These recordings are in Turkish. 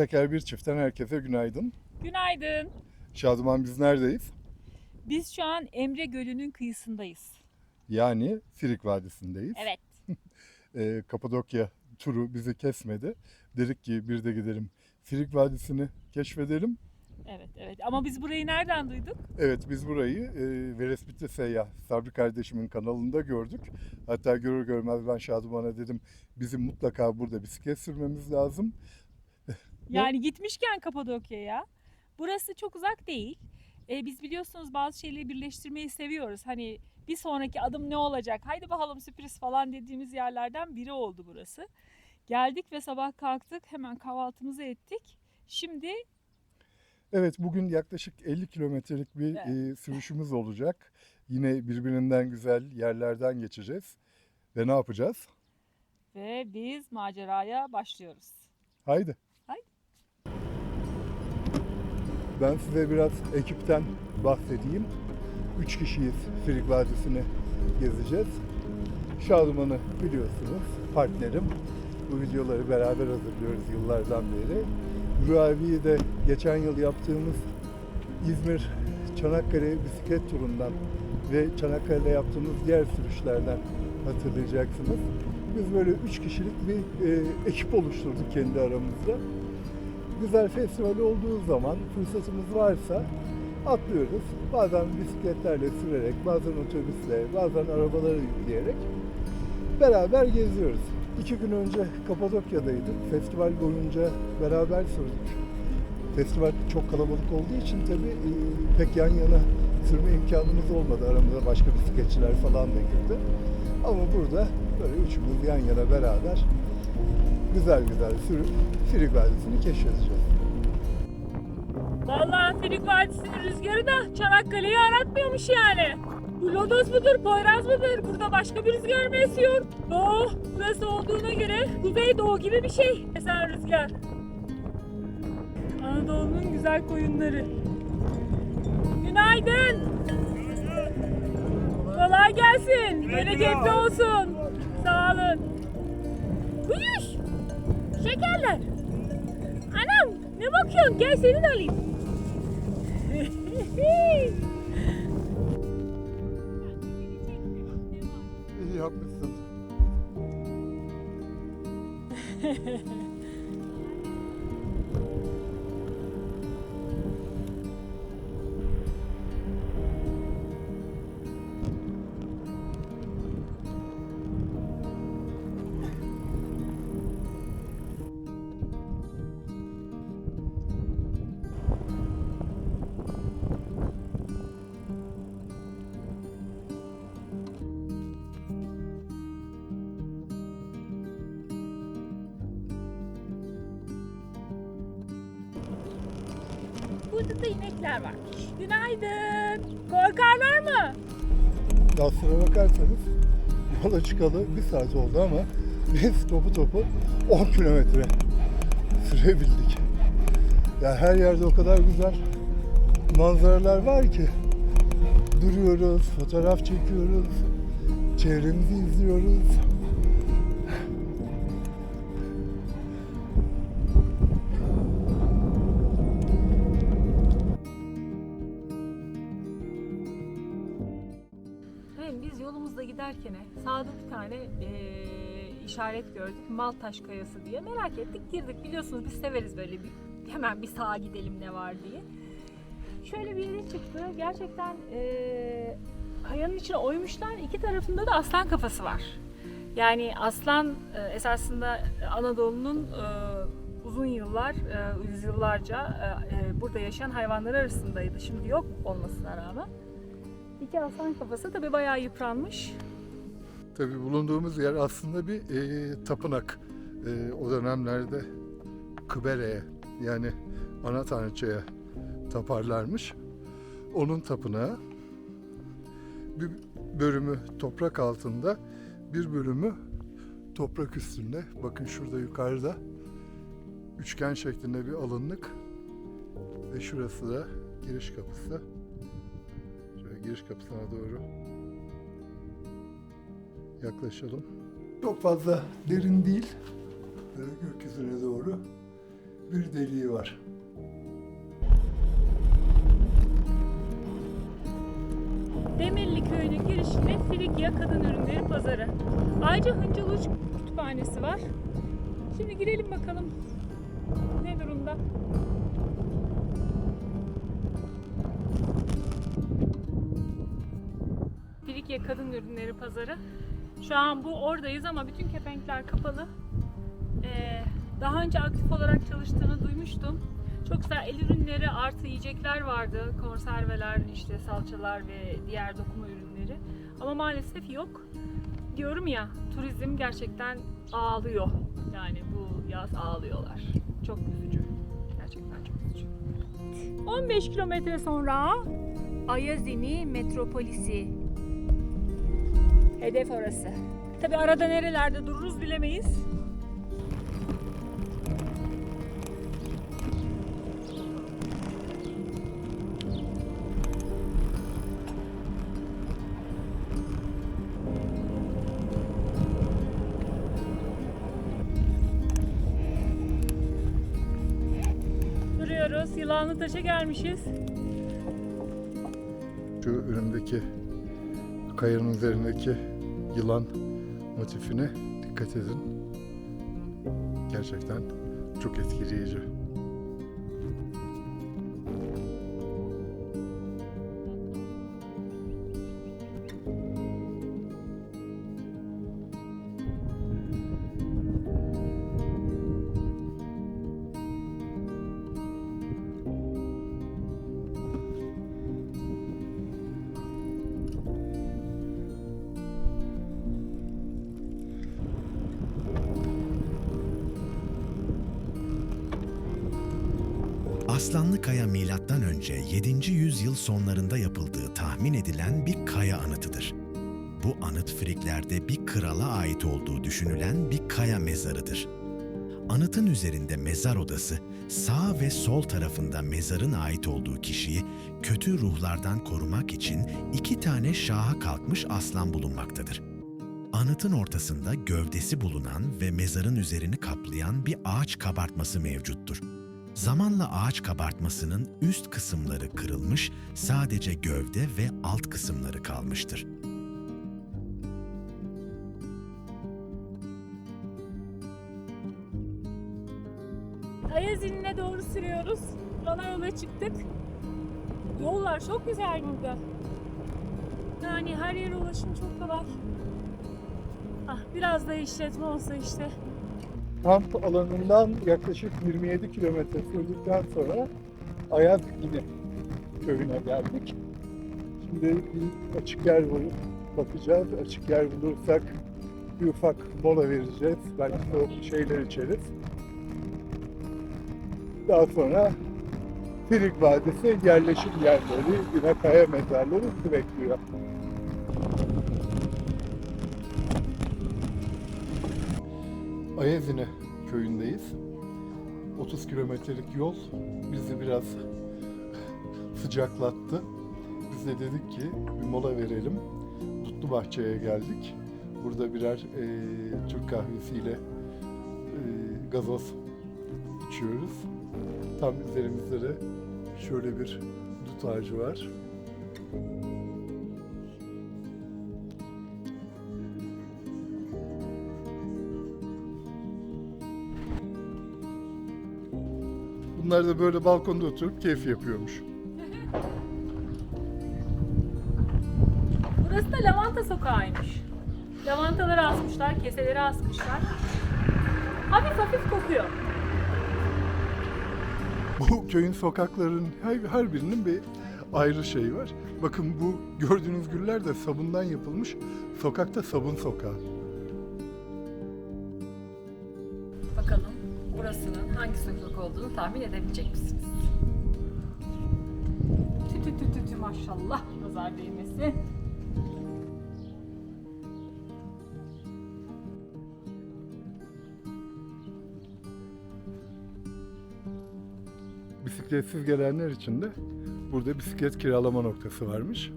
Teker bir çiftten herkese günaydın. Günaydın. Şaduman biz neredeyiz? Biz şu an Emre Gölü'nün kıyısındayız. Yani Firik Vadisi'ndeyiz. Evet. Ee, Kapadokya turu bizi kesmedi. Dedik ki bir de gidelim Firik Vadisi'ni keşfedelim. Evet, evet. Ama biz burayı nereden duyduk? Evet biz burayı e, Veresbitti Seyyah Sabri kardeşimin kanalında gördük. Hatta görür görmez ben Şaduman'a dedim bizim mutlaka burada bisiklet sürmemiz lazım. Yani gitmişken Kapadokya'ya. Burası çok uzak değil. Ee, biz biliyorsunuz bazı şeyleri birleştirmeyi seviyoruz. Hani bir sonraki adım ne olacak? Haydi bakalım sürpriz falan dediğimiz yerlerden biri oldu burası. Geldik ve sabah kalktık. Hemen kahvaltımızı ettik. Şimdi Evet bugün yaklaşık 50 kilometrelik bir e, sürüşümüz olacak. Yine birbirinden güzel yerlerden geçeceğiz. Ve ne yapacağız? ve biz maceraya başlıyoruz. Haydi. Haydi. Ben size biraz ekipten bahsedeyim. Üç kişiyiz Firik Vadisi'ni gezeceğiz. Şaduman'ı biliyorsunuz, partnerim. Bu videoları beraber hazırlıyoruz yıllardan beri. Nuri abiyi de geçen yıl yaptığımız İzmir Çanakkale bisiklet turundan ve Çanakkale'de yaptığımız diğer sürüşlerden hatırlayacaksınız. Biz böyle üç kişilik bir e, ekip oluşturduk kendi aramızda. Güzel festival olduğu zaman fırsatımız varsa atlıyoruz. Bazen bisikletlerle sürerek, bazen otobüsle, bazen arabalara yükleyerek beraber geziyoruz. İki gün önce Kapadokya'daydık. Festival boyunca beraber sürdük. Festival çok kalabalık olduğu için tabii e, pek yan yana sürme imkanımız olmadı. Aramıza başka bisikletçiler falan da girdi. Ama burada böyle üçümüz yan yana beraber güzel güzel sürüp Firik Vadisi'ni keşfedeceğiz. Vallahi Filik Vadisi'nin rüzgarı da Çanakkale'yi aratmıyormuş yani. Bu lodos mudur, poyraz mıdır? Burada başka bir rüzgar mı esiyor? Oh, burası olduğuna göre kuzey doğu gibi bir şey esen rüzgar. Anadolu'nun güzel koyunları. Günaydın. Kolay gelsin. Bereketli olsun. Sağ olun. Buyur. Şekerler. Anam ne bakıyorsun? Gel seni de alayım. İyi yapmışsın. Var. Günaydın. Korkarlar mı? Aslına bakarsanız yola çıkalı bir saat oldu ama biz topu topu 10 kilometre sürebildik. Ya her yerde o kadar güzel manzaralar var ki duruyoruz, fotoğraf çekiyoruz, çevremizi izliyoruz. Sağda bir tane eee, işaret gördük. Maltaş Kayası diye. Merak ettik girdik. Biliyorsunuz biz severiz böyle bir hemen bir sağa gidelim ne var diye. Şöyle bir yere çıktı. Gerçekten eee, kayanın içine oymuşlar. İki tarafında da aslan kafası var. Yani aslan e, esasında Anadolu'nun e, uzun yıllar, e, yüzyıllarca e, e, burada yaşayan hayvanlar arasındaydı. Şimdi yok olmasına rağmen. İki aslan kafası tabi bayağı yıpranmış. Tabii bulunduğumuz yer aslında bir e, tapınak. E, o dönemlerde Kıbere'ye yani ana tanrıçaya taparlarmış. Onun tapınağı bir bölümü toprak altında, bir bölümü toprak üstünde. Bakın şurada yukarıda üçgen şeklinde bir alınlık ve şurası da giriş kapısı. Şöyle giriş kapısına doğru yaklaşalım. Çok fazla derin değil. Böyle gökyüzüne doğru bir deliği var. Demirli Köyü'nün girişinde Frikya Kadın Ürünleri Pazarı. Ayrıca Hıncal Uç Kütüphanesi var. Şimdi girelim bakalım ne durumda. Frikya Kadın Ürünleri Pazarı. Şu an bu oradayız ama bütün kepenkler kapalı. Ee, daha önce aktif olarak çalıştığını duymuştum. Çok güzel el ürünleri artı yiyecekler vardı. Konserveler, işte salçalar ve diğer dokuma ürünleri. Ama maalesef yok. Diyorum ya turizm gerçekten ağlıyor. Yani bu yaz ağlıyorlar. Çok üzücü. Gerçekten çok üzücü. 15 kilometre sonra Ayazini Metropolisi. Hedef orası. Tabi arada nerelerde dururuz bilemeyiz. Duruyoruz. Yılanlı Taş'a gelmişiz. Şu önümdeki kayanın üzerindeki yılan motifine dikkat edin. Gerçekten çok etkileyici. Aslanlı Kaya milattan önce 7. yüzyıl sonlarında yapıldığı tahmin edilen bir kaya anıtıdır. Bu anıt Friklerde bir krala ait olduğu düşünülen bir kaya mezarıdır. Anıtın üzerinde mezar odası, sağ ve sol tarafında mezarın ait olduğu kişiyi kötü ruhlardan korumak için iki tane şaha kalkmış aslan bulunmaktadır. Anıtın ortasında gövdesi bulunan ve mezarın üzerini kaplayan bir ağaç kabartması mevcuttur. Zamanla ağaç kabartmasının üst kısımları kırılmış, sadece gövde ve alt kısımları kalmıştır. Ayazin'e doğru sürüyoruz. Ana yola çıktık. Yollar çok güzel burada. Yani her yere ulaşım çok kolay. Ah, biraz da işletme olsa işte. Kamp alanından yaklaşık 27 kilometre sürdükten sonra Ayaz yine köyüne geldik. Şimdi bir açık yer bulup bakacağız. Açık yer bulursak bir ufak mola vereceğiz. Belki soğuk şeyler içeriz. Daha sonra Firik Vadisi yerleşim yerleri, yine kaya mezarları bekliyor. Ayazine köyündeyiz. 30 kilometrelik yol bizi biraz sıcaklattı. Biz de dedik ki bir mola verelim. Dutlu Bahçe'ye geldik. Burada birer e, Türk kahvesiyle e, gazoz içiyoruz. Tam üzerimizde de şöyle bir dut ağacı var. Bunlar da böyle balkonda oturup keyif yapıyormuş. Burası da lavanta sokağıymış. Lavantaları asmışlar, keseleri asmışlar. Hafif hafif kokuyor. Bu köyün sokaklarının her, her birinin bir ayrı şeyi var. Bakın bu gördüğünüz güller de sabundan yapılmış. Sokakta sabun sokağı. Sokak olduğunu tahmin edebilecek misiniz? Tü tü tü tü tü maşallah nazar değmesin. Bisikletsiz gelenler için de burada bisiklet kiralama noktası varmış.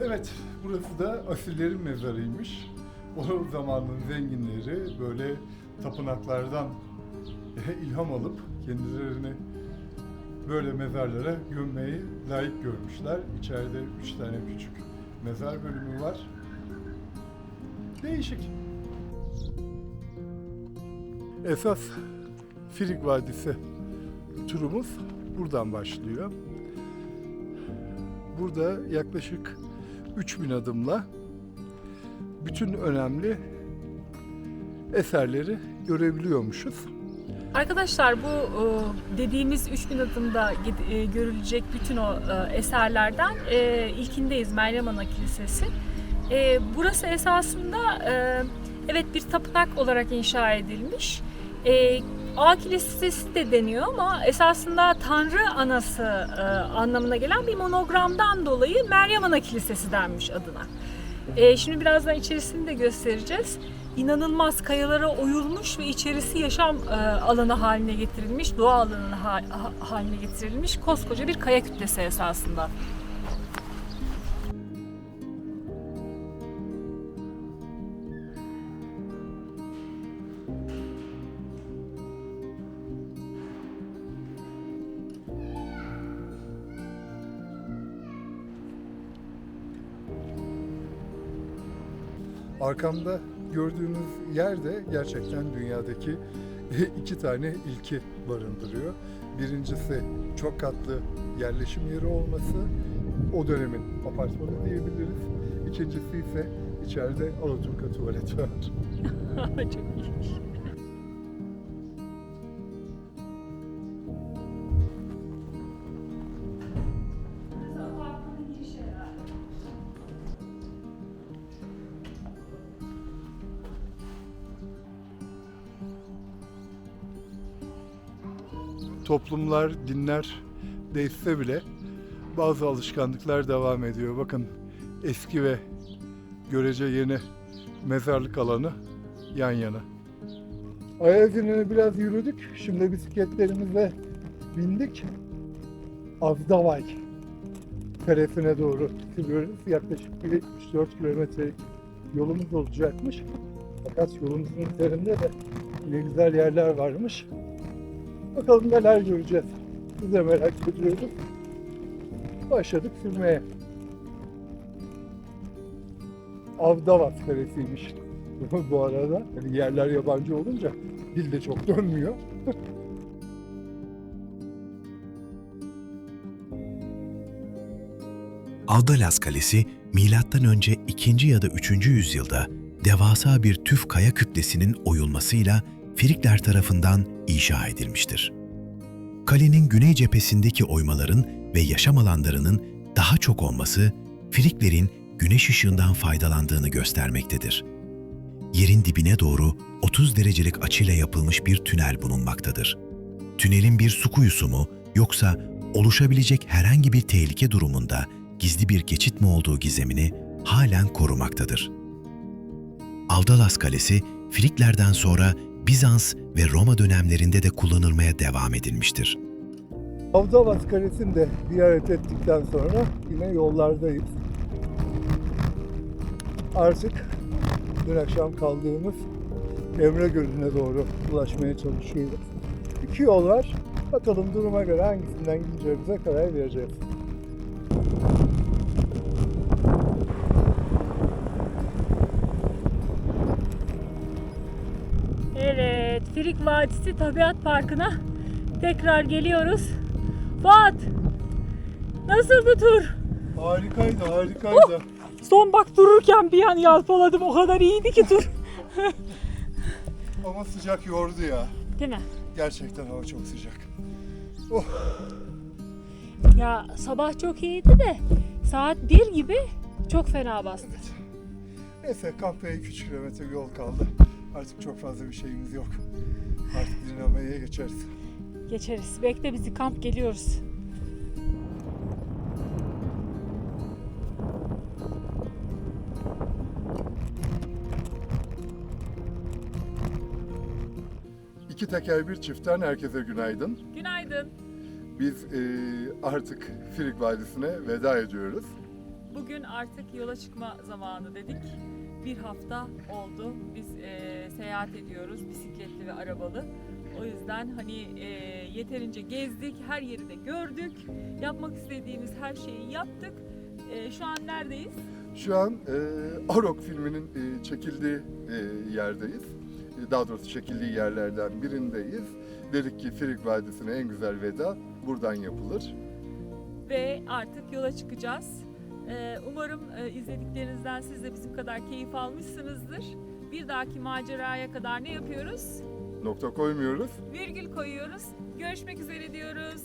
Evet, burası da asillerin mezarıymış. o zamanın zenginleri böyle tapınaklardan ilham alıp kendilerini böyle mezarlara gömmeyi layık görmüşler. İçeride üç tane küçük mezar bölümü var. Değişik. Esas Firik Vadisi turumuz buradan başlıyor. Burada yaklaşık 3000 adımla bütün önemli eserleri görebiliyormuşuz. Arkadaşlar bu e, dediğimiz 3000 adımda görülecek bütün o e, eserlerden e, ilkindeyiz Meryem Ana Kilisesi. Burası esasında evet bir tapınak olarak inşa edilmiş. A Kilisesi de deniyor ama esasında Tanrı Anası anlamına gelen bir monogramdan dolayı Meryem Ana Kilisesi denmiş adına. Şimdi birazdan içerisini de göstereceğiz. İnanılmaz kayalara oyulmuş ve içerisi yaşam e, alanı haline getirilmiş, doğa alanı ha- ha- haline getirilmiş koskoca bir kaya kütlesi esasında. Arkamda gördüğünüz yer de gerçekten dünyadaki iki tane ilki barındırıyor. Birincisi çok katlı yerleşim yeri olması, o dönemin apartmanı diyebiliriz. İkincisi ise içeride Alaturka tuvalet var. Çok iyiymiş. Toplumlar, dinler değişse bile bazı alışkanlıklar devam ediyor. Bakın eski ve görece yeni mezarlık alanı yan yana. Ayazine'ne biraz yürüdük. Şimdi bisikletlerimize bindik. Avdavay karesine doğru sürüyoruz. Yaklaşık bir 74 kilometrelik yolumuz olacakmış. Fakat yolumuzun üzerinde de ne güzel yerler varmış. Bakalım neler göreceğiz. Biz de merak ediyoruz. Başladık sürmeye. Avdavas karesiymiş bu arada. Yani yerler yabancı olunca dil de çok dönmüyor. Avdalas Kalesi milattan önce 2. ya da 3. yüzyılda devasa bir tüf kaya kütlesinin oyulmasıyla Frikler tarafından inşa edilmiştir. Kalenin güney cephesindeki oymaların ve yaşam alanlarının daha çok olması Friklerin güneş ışığından faydalandığını göstermektedir. Yerin dibine doğru 30 derecelik açıyla yapılmış bir tünel bulunmaktadır. Tünelin bir su kuyusu mu yoksa oluşabilecek herhangi bir tehlike durumunda gizli bir geçit mi olduğu gizemini halen korumaktadır. Avdalas Kalesi, Friklerden sonra Bizans ve Roma dönemlerinde de kullanılmaya devam edilmiştir. Avdavas Kalesi'ni de ziyaret ettikten sonra yine yollardayız. Artık dün akşam kaldığımız Emre Gölü'ne doğru ulaşmaya çalışıyoruz. İki yol var. Bakalım duruma göre hangisinden gideceğimize karar vereceğiz. Evet, Firik Vadisi Tabiat Parkı'na tekrar geliyoruz. Fuat, nasıldı tur? Harikaydı, harikaydı. Son bak dururken bir an yalpaladım. O kadar iyiydi ki tur. Ama sıcak yordu ya. Değil mi? Gerçekten hava çok sıcak. Ya sabah çok iyiydi de saat 1 gibi çok fena bastı. Neyse kampaya 2 kilometre yol kaldı. Artık çok fazla bir şeyimiz yok. Artık dinlenmeye geçeriz. Geçeriz. Bekle bizi kamp geliyoruz. İki teker bir çiftten herkese günaydın. Günaydın. Biz eee, artık Firik Vadisi'ne veda ediyoruz. Bugün artık yola çıkma zamanı dedik. Bir hafta oldu. Biz e, seyahat ediyoruz bisikletli ve arabalı. O yüzden hani e, yeterince gezdik, her yeri de gördük. Yapmak istediğimiz her şeyi yaptık. E, şu an neredeyiz? Şu an e, Arok filminin e, çekildiği e, yerdeyiz. E, daha doğrusu çekildiği yerlerden birindeyiz. Dedik ki Frig Vadisi'ne en güzel veda buradan yapılır. ve artık yola çıkacağız. Ee, umarım e, izlediklerinizden siz de bizim kadar keyif almışsınızdır. Bir dahaki maceraya kadar ne yapıyoruz? Nokta koymuyoruz. Virgül koyuyoruz. Görüşmek üzere diyoruz.